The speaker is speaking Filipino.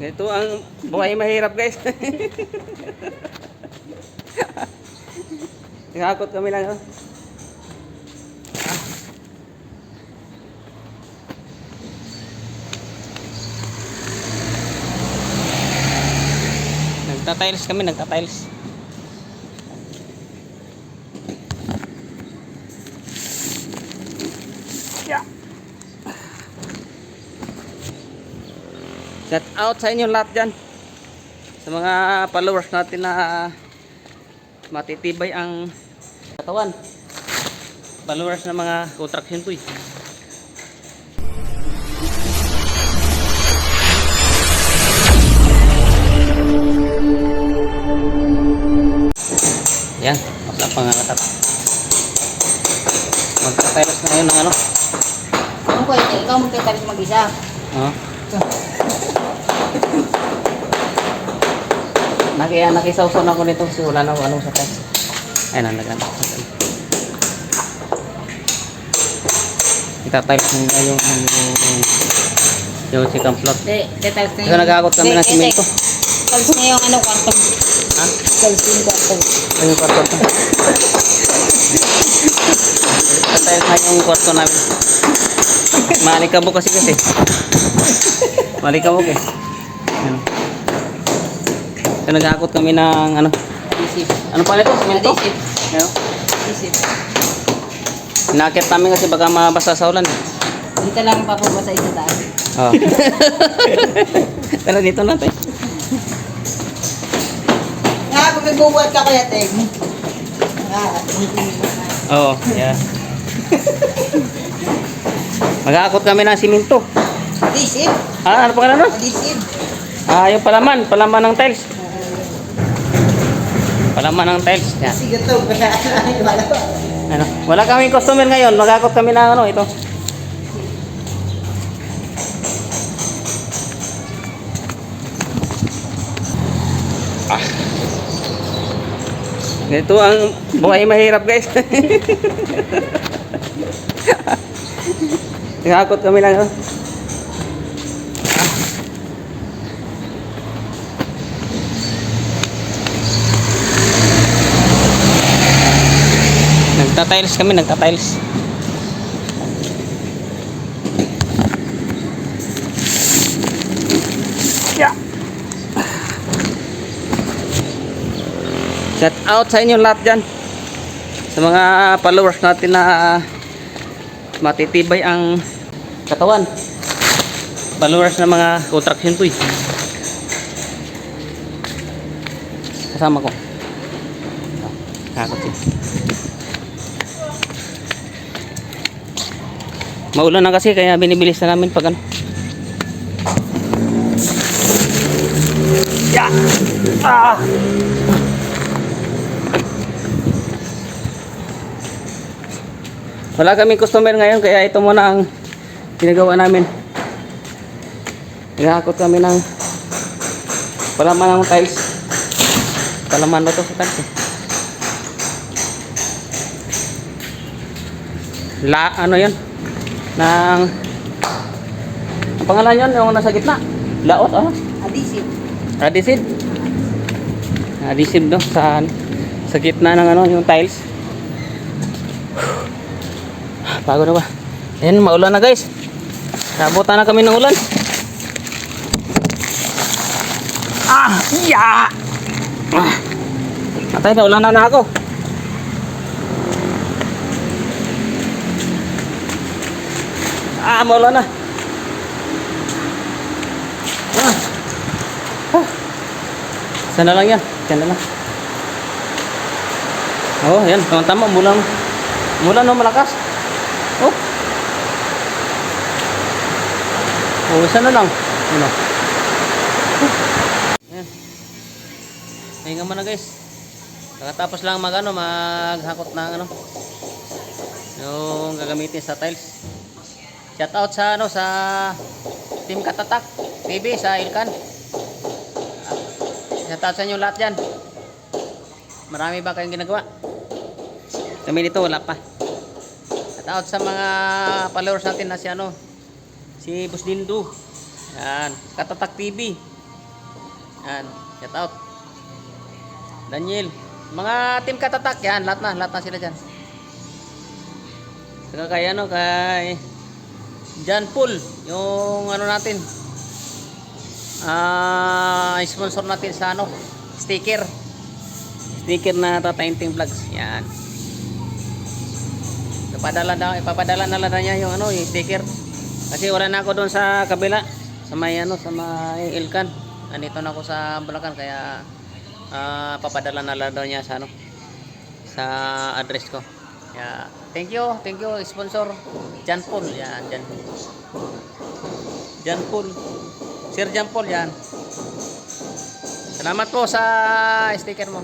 Ito ang buhay mahirap guys. Nakakot kami lang. Oh. Nagtatiles kami, nagtatiles. Shout out sa inyo lahat dyan. Sa mga followers natin na matitibay ang katawan. Followers ng mga contraction toy. Yan, masarap pang nakatat. Magkatiles na ngayon ng ano. Ang ko, ikaw magkatalis mag-isa. Oh. Naki, nakisawsaw na ako nito kasi wala na anong sa test. Ayun na, nagano. Ita-type mo nga yung, yung, yung second plot. De, details na Kasi nagkakot kami ng simento. Talis na yung ano, kwarto. Ha? Talis yung kwarto. Ayun yung kwarto to. Ita-type na yung kwarto namin. Malikabok kasi kasi. Malikabok eh. Ayun. So, nagkakot kami ng ano. Adhesive. Ano pa nito? Simento? Adhesive. Ayun. Adhesive. Nakit namin kasi baka mabasa sa ulan. Dito lang papabasa sa taas. Oo. Tara dito natin. Nga, kung nagbubuhat ka kaya, Teg. Nga, Oo. Yeah. Mag-aakot kami ng simento. adhesive. Ah, ano pangalan nun? Adhesive. Ah, yung palaman. Palaman ng tiles. Palaman ng tiles. Yan. Sige to, wala. Ano? Wala kaming customer ngayon. Mag-aakot kami ng ano, ito. Ah. Ito ang buhay mahirap guys. Nakakot kami lang. Oh. Nagtatiles kami, nagtatiles. Yeah. Shout out sa inyo lahat dyan. Sa mga followers natin na matitibay ang katawan. Followers ng mga contraction toy. Kasama ko. Kakot yun. Maulan na kasi kaya binibilis na namin pag ano. Yeah. Ah. Wala kaming customer ngayon kaya ito muna ang ginagawa namin. Nagahakot kami ng palaman ng tiles. Palaman na to sa tiles. eh. La, ano yan? Nang ang pangalan yan yung nasa gitna. Laot, ano? Adhesive. Adhesive. Adhesive no sa sa gitna ng ano yung tiles. Bago na ba? Ayan, maulan na guys. Nabutan na kami ng ulan. Ah, iya. Ah. Atay, naulan na na ako. Ah, maulan na. Ah. Ah. Sana lang yan. Sana lang. Oh, yan. Tama tama. Mulan. Mulan no malakas. Oh. Oh, isa na lang. Ano? Yan. Hinga mo na guys. Kakatapos lang mag ano, maghakot ng ano. Yung gagamitin sa tiles. Shout out sa ano sa Team Katatak TV sa Ilkan. Shout out sa inyo lahat dyan. Marami ba kayong ginagawa? Kami dito wala pa. Shout out sa mga followers natin na si ano Si Boss Dindo. Yan. Katatak TV. Yan. Shout out. Daniel. Mga team Katatak yan. Lahat na. Lahat na sila dyan. Saka kay ano, kay John Paul. Yung ano natin. Ah, sponsor natin sa ano, sticker. Sticker na Tatainting Vlogs. Yan. Ipapadala daw, ipapadala na lang niya yung ano, yung sticker. Kasi wala na ako doon sa kabila, sa may ano, sa may Ilkan. Andito na ako sa Bulacan kaya ah, papadala na lang daw niya sa ano, sa address ko. Yeah. Thank you, thank you sponsor Jan Paul. Yan, Jan. Jan Paul. Sir Jan Paul yan. Salamat po sa sticker mo.